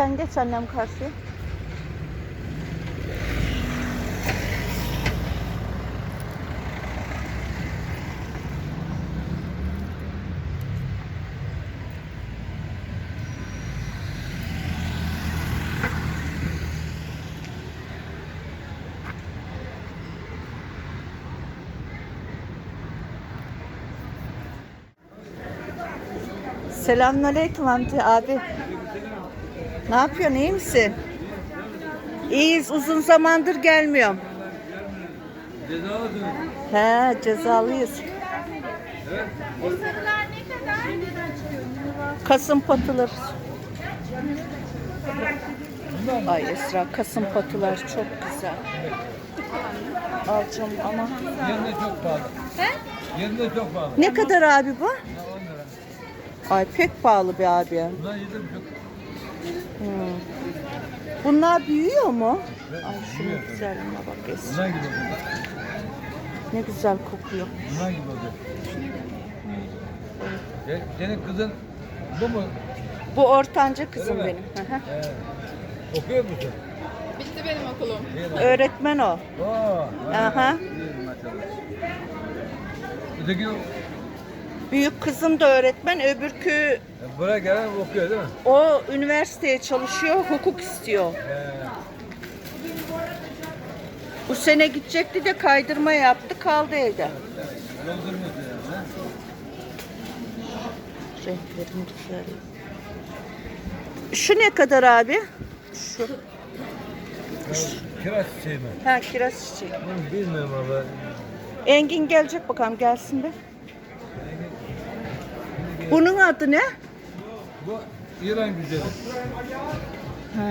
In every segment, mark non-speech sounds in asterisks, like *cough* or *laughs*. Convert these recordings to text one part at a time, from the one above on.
Sen geç annem karşıya. Selamünaleyküm amca abi. Ne yapıyorsun iyi misin? İyiyiz uzun zamandır gelmiyorum. Cezalısınız. He cezalıyız. Kasım patılar. Ay Esra kasım patılar çok güzel. Alacağım ama. Yerinde çok pahalı. Yerinde çok pahalı. Ne kadar abi bu? Ha, 10 lira. Ay pek pahalı bir abi. Bunlar yedi buçuk. Hmm. Bunlar büyüyor mu? Ay şunun güzelliğine bak Esra. Bunlar gibi. Ne güzel kokuyor. Bunlar gibi oldu. Se- Senin kızın bu mu? Bu ortanca kızım Öyle benim. Hı hı. He. Okuyor musun? Bitti benim okulum. Öğretmen o. Oo, Aha. Öteki Büyük kızım da öğretmen, öbürkü e, buraya gelen okuyor değil mi? o üniversiteye çalışıyor, hukuk istiyor. He. Bu sene gidecekti de kaydırma yaptı, kaldı evde. Doldurmuyorsun yani. ha? Renklerim güzel. Şu ne kadar abi? Şu. Ya, Kiraz çiçeği mi? Ha kiraz çiçeği. Bilmiyorum ama. Engin gelecek bakalım gelsin de. Bunun adı ne? Bu İran güzeli. Ha.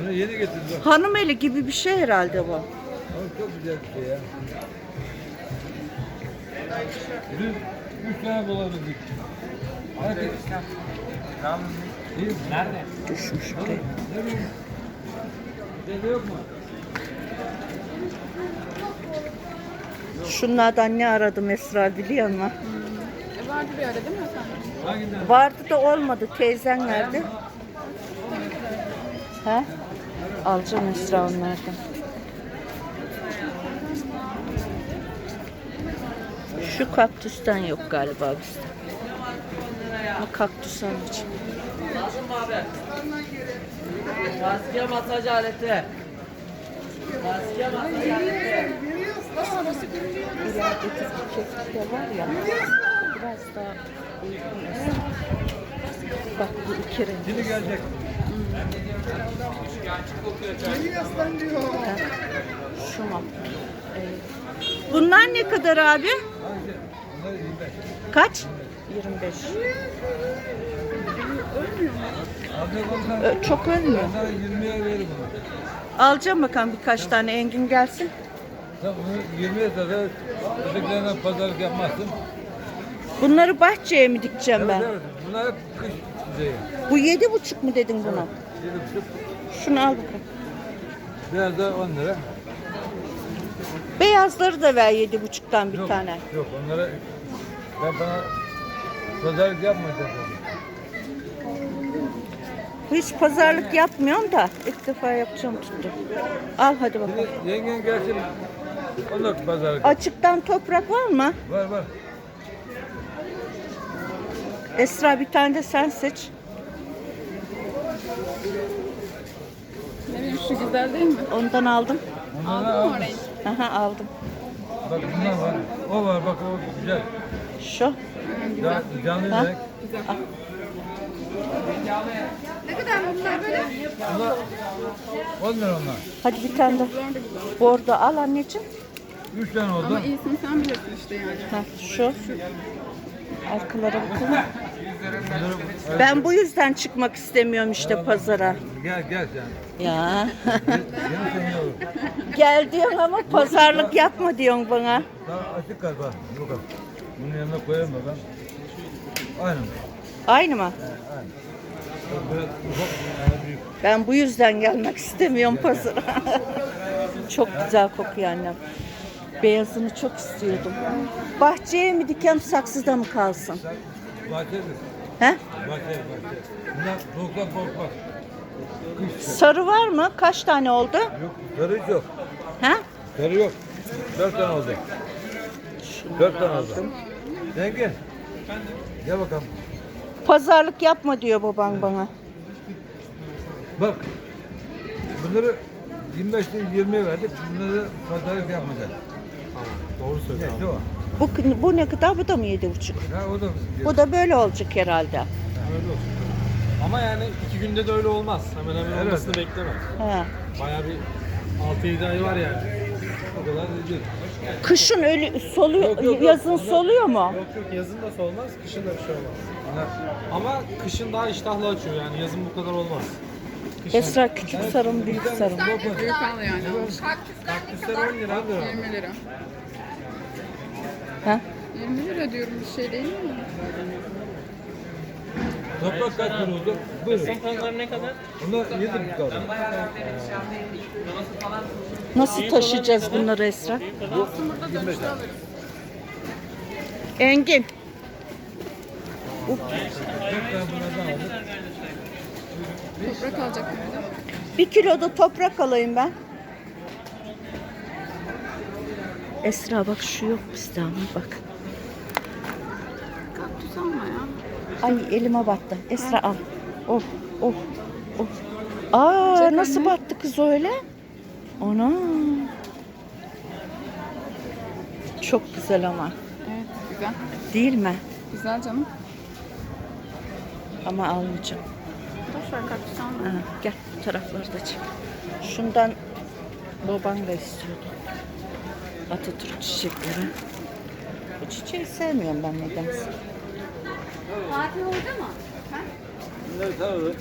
Bunu yeni getirdim. Hanım eli gibi bir şey herhalde bu. Ama çok güzel bir şey ya. Dün üç tane bulabildik. Herkes... Nerede? Düşmüş. Dede yok mu? Şunlardan ne aradım Esra biliyor musun? E vardı bir ara değil mi? Vardı da olmadı. Teyzen nerede? He? Alacağım Esra onlardan. Şu kaktüsten yok galiba bizde. Ama kaktüs alacağım. Maske masaj aleti. Maske masaj aleti. Var ya. Biraz daha Esra. Bak bu iki renk. Şimdi gelecek. Şu mu? Evet. Bunlar ne kadar abi? Hangisi? Bunlar 25. Kaç? 25. Alacak olursan Ö, Çok ölmüyor. sana 20'ye veririm bunu. Alacağım bakalım birkaç tane Engin gelsin. Sen bunu 20'ye satar, ötekilerine pazarlık yapmazsın. Bunları bahçeye mi dikeceğim ben? Evet, evet. Bunlar hep kış düzeyi. Bu yedi buçuk mu dedin buna? Yedi buçuk. Şunu al bakalım. Biraz da 10 lira. Beyazları da ver yedi buçuktan bir yok, tane. Yok onlara ben bana pazarlık yapmayacağım. Hiç pazarlık yapmıyorum da ilk defa yapacağım tuttu. Al hadi bakalım. Şimdi yengen gelsin. Onlar pazarlık. Açıktan toprak var mı? Var var. Esra bir tane de sen seç. Ne bileyim şu güzel değil mi? Ondan aldım. Aldın mı al. o renk? Aha aldım. Bak bunlar var. O var bak o güzel. Şu. Can, canlı Ha? renk. Ne kadar bunlar böyle? Bunlar 10 lira onlar. Hadi bir tane de Bunlar da güzel. bordo al anneciğim. 3 tane oldu. Ama iyisini sen bilirsin işte yani. Ha, şu. Arkalara bakalım. Ben bu yüzden çıkmak istemiyorum işte pazara. Gel gel sen. Ya. Gel diyorsun ama pazarlık yapma diyorsun bana. Daha açık galiba. Bakalım. Bunun yanına bakalım. Aynı mı? Aynı mı? Aynı. Büyük. Ben bu yüzden gelmek istemiyorum pazara. *laughs* çok güzel kokuyor annem. Beyazını çok istiyordum. Bahçeye mi dikem saksıda mı kalsın? Bahçedir. He? Bahçe bahçe. Bunlar soğuktan korkmaz. Sarı var mı? Kaç tane oldu? Yok, sarı hiç yok. Ha? Sarı yok. Dört tane oldu. Dört tane oldu. Zengin. Gel bakalım. Pazarlık yapma diyor baban bana. Bak. Bunları 25'te 20'ye verdik. Bunları pazarlık yapmayacağız. Doğru söylüyorsun. Bu, bu ne kadar? Bu da mı yedi buçuk? Ha, o da Bu da böyle olacak herhalde. Öyle olsun. Ama yani iki günde de öyle olmaz. Hemen hemen Evet. olmasını bekleme. Ha. Bayağı bir 6-7 ay var yani. o kadar değil. Kışın ölü soluyor, Yok, yok, yok. yazın soluyor mu? Yok yok yazın da solmaz, kışın da bir şey olmaz. Ama kışın daha iştahlı açıyor yani yazın bu kadar olmaz. Esra küçük sarım, büyük sarım. Büyük al yani. kaktüsler 10 lira da. 20 lira. Ha? 20 lira diyorum bir şey değil mi? toprak kaç lira oldu? Buyurun. Onlar ne kadar? Bunlar 7 buçuk kaldı. Nasıl taşıyacağız bunları Esra? Engin. Dört tane bunlardan aldık. Toprak alacak mıydı? Bir kilo da toprak alayım ben. Esra bak şu yok bizde ama bak. Kaktüs alma ya. Ay elime battı. Esra al. Oh oh oh. Aa Çek nasıl anne. battı kız öyle? Ana. Çok güzel ama. Evet güzel. Değil mi? Güzel canım. Ama almayacağım. Ha, gel bu taraflarda çek. Şundan baban da istiyordu. Atatürk çiçekleri. Bu çiçeği sevmiyorum ben nedense. Fatih orada mı? Bunları sarılı.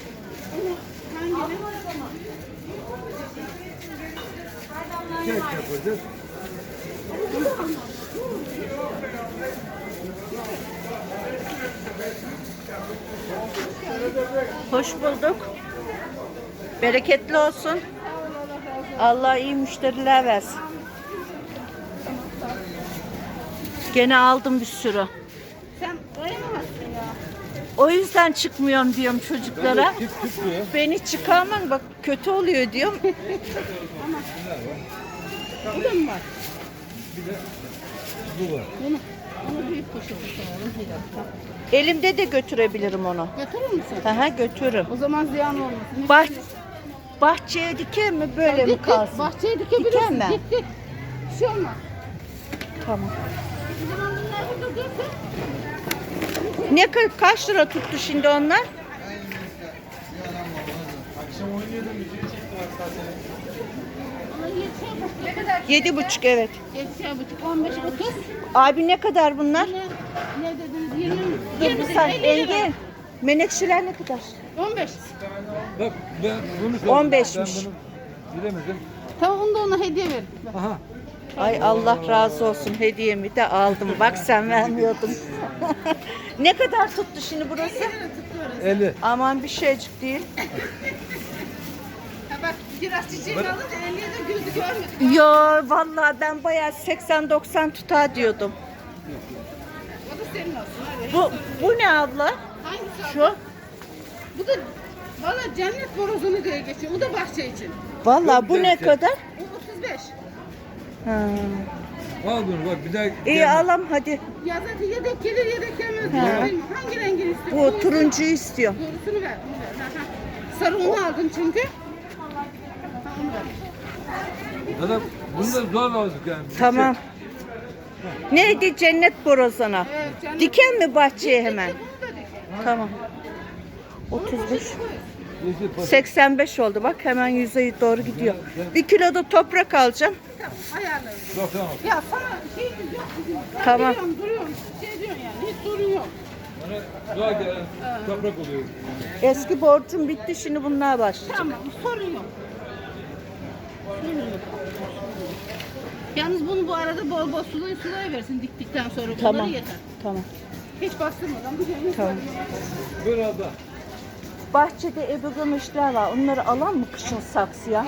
Kek yapacağız. Hoş bulduk. Bereketli olsun. Allah iyi müşteriler versin. Gene aldım bir sürü. Sen koyamazsın ya. O yüzden çıkmıyorum diyorum çocuklara. Tip. Beni çıkarman bak kötü oluyor diyorum. *laughs* Bu da mı var? Bu var. Bunu, büyük. Bir dakika. Elimde de götürebilirim onu. Götürür müsün? Aha götürürüm. O zaman ziyan olmasın. Bah bahçeye diker mi böyle mi Dik dik, kalsın? Bahçeye Diken dikebilirsin. mi? Dik dik. Bir şey olmaz. Tamam. O zaman bunlar burada dursun. Ne ka- kaç lira tuttu şimdi onlar? Akşam oynuyordum video Ne kadar? Yedi buçuk evet. Yetişe buçuk. 15 30. Abi ne kadar bunlar? Ne, ne dediniz? 20 mi? Dur 20 bir saniye 50 lira. Engin. Menekşeler ne kadar? 15. Bak ben bunu söyledim. 15'miş. Ben bunu bilemedim. Tamam onu da ona hediye ver. Aha. Ay Allah razı olsun hediyemi de aldım. Bak sen vermiyordun. *laughs* ne kadar tuttu şimdi burası? 50. Aman bir şeycik değil. Biraz çiçeğini alınca 50'ye de gözü görmedi. Yo vallahi ben bayağı 80-90 tutar diyordum. O da senin olsun. Hadi. Bu, bu ne abla? Hangisi? Şu? Bu da valla cennet borozunu diye geçiyor. Bu da bahçe için. Vallahi bu ne güzel. kadar? Bu 35. Ha. Al bunu bak bir daha. İyi gelme. alam hadi. Ya zaten yedek gelir yedek gelmez. Ha. Hangi rengini istiyorsun? Bu turuncuyu istiyorum. Doğrusunu ver. bunu ver. Ha, ha. Sarı onu aldın çünkü. Adam bunu da zor aldık yani. Tamam. Neydi cennet borazana? Evet, cennet- Diken mi bahçeye hemen? Tamam. 35. Yeşil pas. 85 oldu bak hemen yüzeye doğru gidiyor. Bir kilo da toprak alacağım. Tamam al. Ya sana şey yok bizim. Ben Tamam. Duruyorum duruyorum. Şey diyorsun yani hiç sorun yok. Bana dua gelen toprak oluyor. Eski borcum bitti şimdi bunlar başlayacak. Tamam sorun yok. Yalnız bunu bu arada bol bol sulayı sulaya versin diktikten sonra bunları Tamam. yeter. Tamam. Hiç bastırmadan bir şey Tamam. Buyur abla. Bahçede ebu gömeçler var. Onları alan mı kışın saksıya?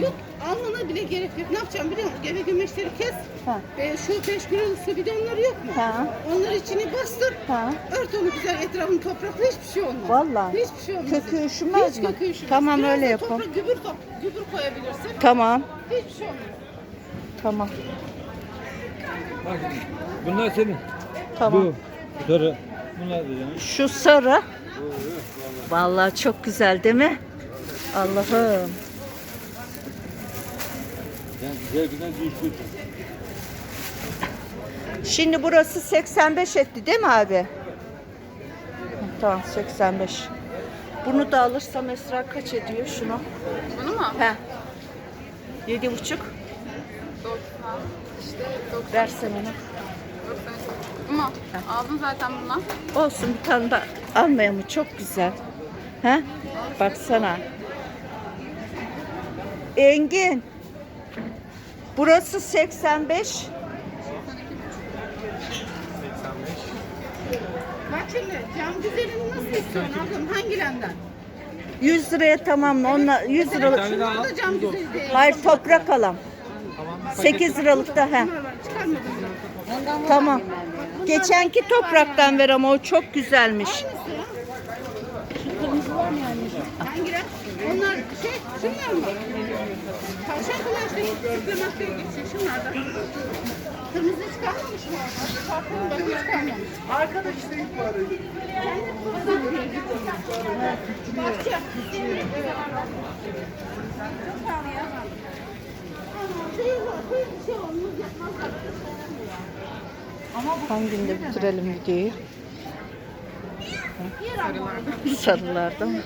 Yok almana bile gerek yok. Ne yapacağım biliyor musun? Gebe gömeçleri kes. Ha. E, şu 5 kiloluk su bidonları yok mu? Ha. Onları içine bastır. Ha. Ört onu güzel etrafını toprakla hiçbir şey olmaz. Vallahi. Hiçbir şey olmaz. Kökü üşümez Hiç mi? kökü üşümez. Tamam, Biraz öyle da yapalım. Toprak gübür, top, gübür koyabilirsin. Tamam. Hiçbir şey olmaz. Tamam. Bak bunlar senin. Tamam. Bu. Sarı. Bunlar da senin. Şu sarı. Vallahi çok güzel değil mi? Allah'ım. Şimdi burası 85 etti değil mi abi? Tamam 85. Bunu da alırsam Esra kaç ediyor şunu? Bunu mu? He. Yedi buçuk. 90. İşte 90. Versen onu. Ama aldın zaten bundan. Olsun bir tane de almayalım mı? Çok güzel. He? Baksana. Engin. Burası 85. Bak şimdi cam güzelini nasıl istiyorsun ablam? Hangilerinden? 100 liraya tamam mı? Onunla 100 liralık. tane daha cam güzeli değil. Hayır toprak alam. Tamam. 8 liralık da he. Tamam. Geçenki topraktan ver ama o çok güzelmiş. Hangiler? Onlar şey, şunlar mı? Tavşan kumaşlı süplemakta geçiyor şunlardan. Kırmızı çıkarmamış mı? Farklı bak hiç kalmamış. Arkadaş işte yukarı. Bahçe. Çok pahalı ya. Yapmazlar. Hanginde bitirelim videoyu? Sarılarda mı?